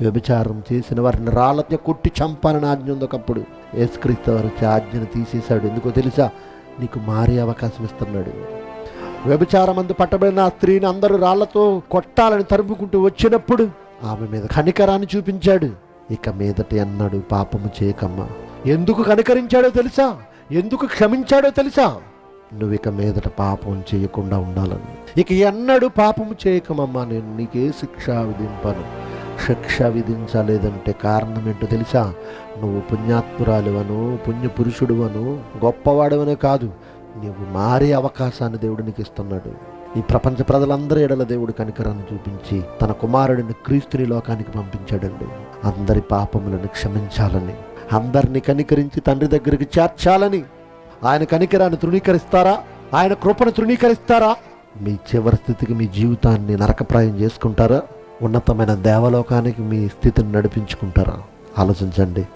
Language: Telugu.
వ్యభిచారం చేసిన వారిని రాళ్ళతో కొట్టి చంపాలని ఆజ్ఞ ఉంది ఒకప్పుడు. యేసుక్రీస్తు వారు ఆజ్ఞను తీసేశాడు. ఎందుకో తెలుసా? నీకు మారే అవకాశం ఇస్తున్నాడు. వ్యభిచారం అందు పట్టబడిన ఆ స్త్రీని అందరూ రాళ్ళతో కొట్టాలని తరుపుకుంటూ వచ్చినప్పుడు ఆమె మీద కనికరాన్ని చూపించాడు. ఇక మీదటి అన్నాడు పాపము చేయకమ్మా. ఎందుకు కనికరించాడో తెలుసా? ఎందుకు క్షమించాడో తెలుసా? నువ్వు ఇక మీదట పాపం చేయకుండా ఉండాలని. ఇక ఎన్నడూ పాపము చేయకమమ్మా నేను నీకే శిక్ష విధింపను. శిక్ష విధించలేదంటే కారణం ఏంటో తెలుసా? నువ్వు పుణ్యాత్మురాలువను పుణ్య పురుషుడువను గొప్పవాడువనే కాదు. నీవు మారే అవకాశాన్ని దేవుడు నీకు ఇస్తున్నాడు ఈ ప్రపంచ ప్రజలందరి ఎడల దేవుడు కనికరాన్ని చూపించి తన కుమారుడిని క్రీస్తుని లోకానికి పంపించాడండి. అందరి పాపములను క్షమించాలని అందరిని కనికరించి తండ్రి దగ్గరికి చేర్చాలని. ఆయన కనికరాన్ని తృణీకరిస్తారా? ఆయన కృపను తృణీకరిస్తారా? మీ చివరి స్థితికి మీ జీవితాన్ని నరకప్రాయం చేసుకుంటారా? ఉన్నతమైన దేవలోకానికి మీ స్థితిని నడిపించుకుంటారా? ఆలోచించండి.